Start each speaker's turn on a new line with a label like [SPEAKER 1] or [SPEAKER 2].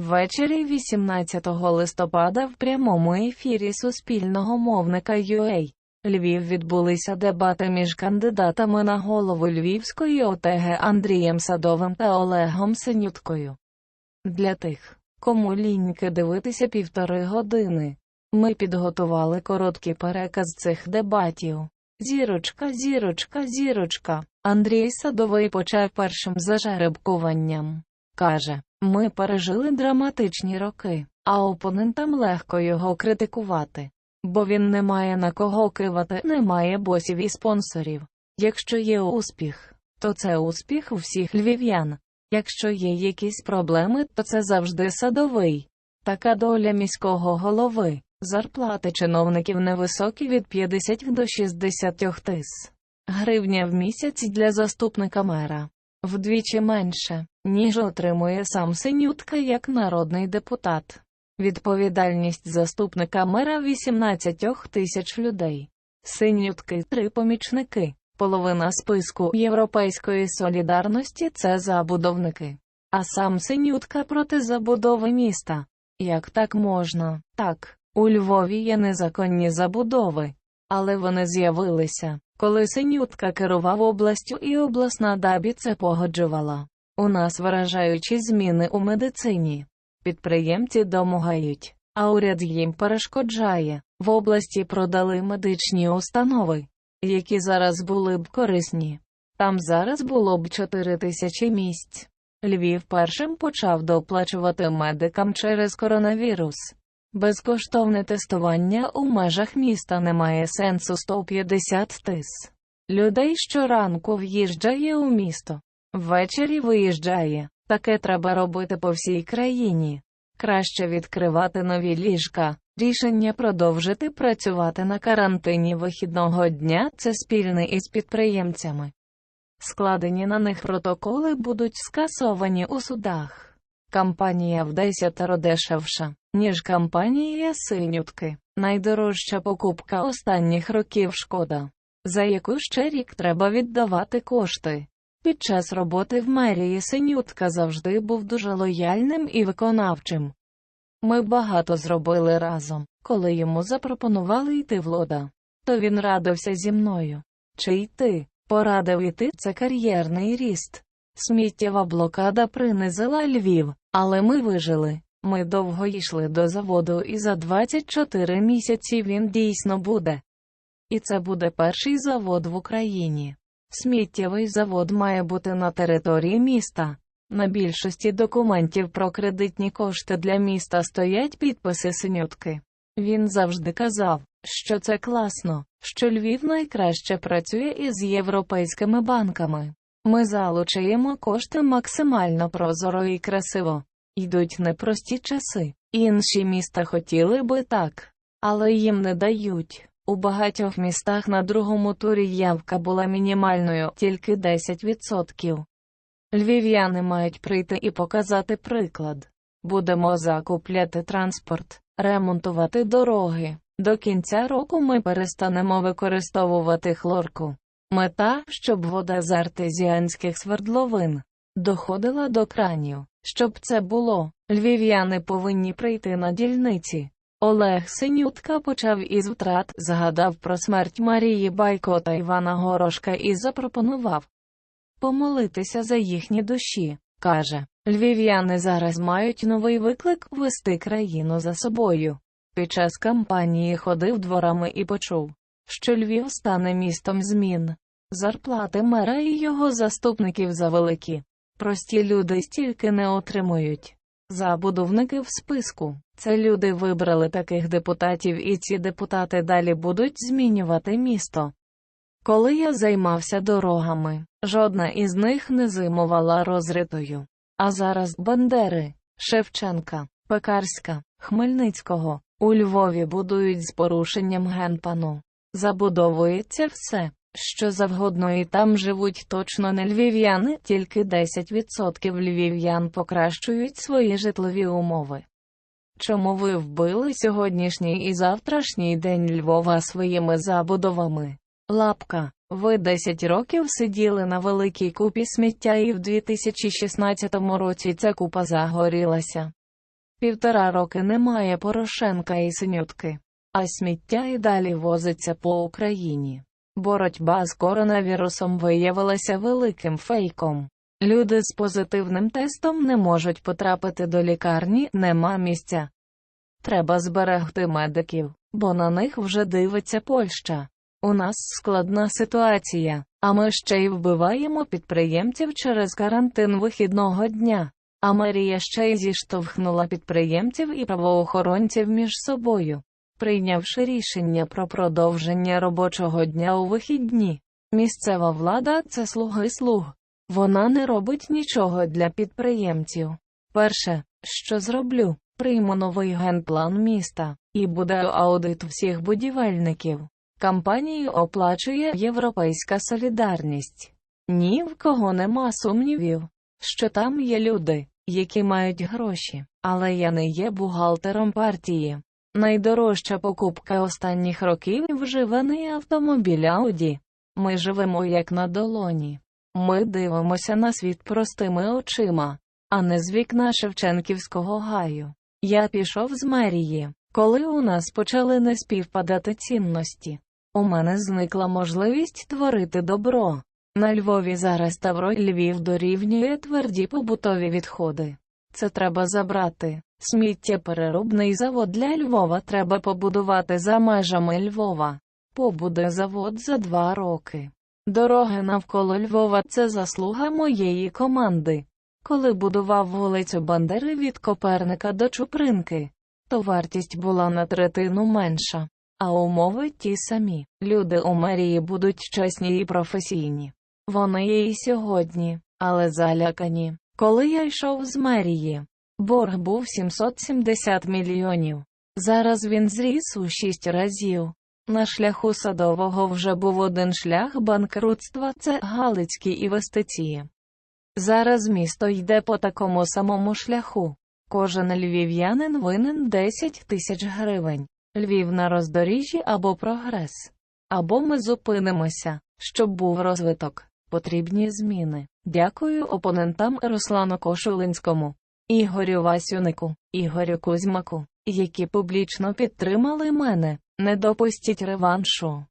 [SPEAKER 1] Ввечері 18 листопада в прямому ефірі суспільного мовника UA Львів відбулися дебати між кандидатами на голову Львівської ОТГ Андрієм Садовим та Олегом Синюткою. Для тих, кому ліньки дивитися півтори години, ми підготували короткий переказ цих дебатів. Зірочка, зірочка, зірочка. Андрій Садовий почав першим за жеребкуванням. Каже, ми пережили драматичні роки, а опонентам легко його критикувати. Бо він не має на кого кивати, не має босів і спонсорів. Якщо є успіх, то це успіх всіх львів'ян. Якщо є якісь проблеми, то це завжди садовий. Така доля міського голови. Зарплати чиновників невисокі від 50 до 60 тис. Гривня в місяць для заступника мера. Вдвічі менше, ніж отримує сам Синютка як народний депутат. Відповідальність заступника мера 18 тисяч людей. Синютки три помічники. Половина списку Європейської солідарності це забудовники. А сам Синютка проти забудови міста. Як так можна? Так, у Львові є незаконні забудови, але вони з'явилися, коли Синютка керував областю і обласна дабі це погоджувала. У нас вражаючі зміни у медицині. Підприємці домогають, а уряд їм перешкоджає. В області продали медичні установи, які зараз були б корисні. Там зараз було б 4 тисячі місць. Львів першим почав доплачувати медикам через коронавірус. Безкоштовне тестування у межах міста не має сенсу 150 тис. Людей щоранку в'їжджає у місто, ввечері виїжджає. Таке треба робити по всій країні. Краще відкривати нові ліжка. Рішення продовжити працювати на карантині вихідного дня це спільне із підприємцями. Складені на них протоколи будуть скасовані у судах. Кампанія в десятеро дешевша, ніж кампанія синютки. Найдорожча покупка останніх років шкода, за яку ще рік треба віддавати кошти. Під час роботи в мерії Синютка завжди був дуже лояльним і виконавчим. Ми багато зробили разом, коли йому запропонували йти в лода. То він радився зі мною. Чи йти? Порадив іти це кар'єрний ріст. Сміттєва блокада принизила Львів, але ми вижили. Ми довго йшли до заводу, і за 24 місяці він дійсно буде. І це буде перший завод в Україні. Сміттєвий завод має бути на території міста. На більшості документів про кредитні кошти для міста стоять підписи синютки. Він завжди казав, що це класно, що Львів найкраще працює із європейськими банками. Ми залучаємо кошти максимально прозоро і красиво. Йдуть непрості часи. Інші міста хотіли би так, але їм не дають. У багатьох містах на другому турі явка була мінімальною тільки 10%. Львів'яни мають прийти і показати приклад. Будемо закупляти транспорт, ремонтувати дороги. До кінця року ми перестанемо використовувати хлорку. Мета, щоб вода з артезіанських свердловин доходила до кранів. Щоб це було, львів'яни повинні прийти на дільниці. Олег Синютка почав із втрат, згадав про смерть Марії Байко та Івана Горошка і запропонував помолитися за їхні душі. Каже, львів'яни зараз мають новий виклик вести країну за собою. Під час кампанії ходив дворами і почув, що Львів стане містом змін. Зарплати мера і його заступників завеликі. Прості люди стільки не отримують. Забудовники в списку. Це люди вибрали таких депутатів, і ці депутати далі будуть змінювати місто. Коли я займався дорогами, жодна із них не зимувала розритою. А зараз Бандери, Шевченка, Пекарська, Хмельницького у Львові будують з порушенням генпану. Забудовується все, що завгодно, і там живуть точно не львів'яни, тільки 10% львів'ян покращують свої житлові умови. Чому ви вбили сьогоднішній і завтрашній день Львова своїми забудовами? Лапка. Ви 10 років сиділи на великій купі сміття і в 2016 році ця купа загорілася. Півтора роки немає Порошенка і Синютки, а сміття і далі возиться по Україні. Боротьба з коронавірусом виявилася великим фейком. Люди з позитивним тестом не можуть потрапити до лікарні, нема місця. Треба зберегти медиків, бо на них вже дивиться Польща. У нас складна ситуація, а ми ще й вбиваємо підприємців через карантин вихідного дня. А мерія ще й зіштовхнула підприємців і правоохоронців між собою, прийнявши рішення про продовження робочого дня у вихідні. Місцева влада це слуги слуг. Вона не робить нічого для підприємців. Перше, що зроблю, прийму новий генплан міста, і буде аудит всіх будівельників. Кампанію оплачує Європейська солідарність. Ні в кого нема сумнівів, що там є люди, які мають гроші, але я не є бухгалтером партії. Найдорожча покупка останніх років вживаний автомобіль Audi. Ми живемо як на долоні. Ми дивимося на світ простими очима, а не з вікна Шевченківського гаю. Я пішов з мерії, коли у нас почали не співпадати цінності. У мене зникла можливість творити добро. На Львові зараз Тавро Львів дорівнює тверді побутові відходи. Це треба забрати. Сміттєпереробний завод для Львова треба побудувати за межами Львова. Побуде завод за два роки. Дороги навколо Львова це заслуга моєї команди. Коли будував вулицю Бандери від Коперника до Чупринки, то вартість була на третину менша, а умови ті самі. Люди у мерії будуть чесні і професійні. Вони є і сьогодні, але залякані. Коли я йшов з мерії, борг був 770 мільйонів. Зараз він зріс у шість разів. На шляху садового вже був один шлях банкрутства це Галицькі інвестиції. Зараз місто йде по такому самому шляху. Кожен львів'янин винен 10 тисяч гривень. Львів на роздоріжжі або прогрес. Або ми зупинимося, щоб був розвиток. Потрібні зміни. Дякую опонентам Руслану Кошулинському, Ігорю Васюнику, Ігорю Кузьмаку, які публічно підтримали мене. Не допустіть реваншу.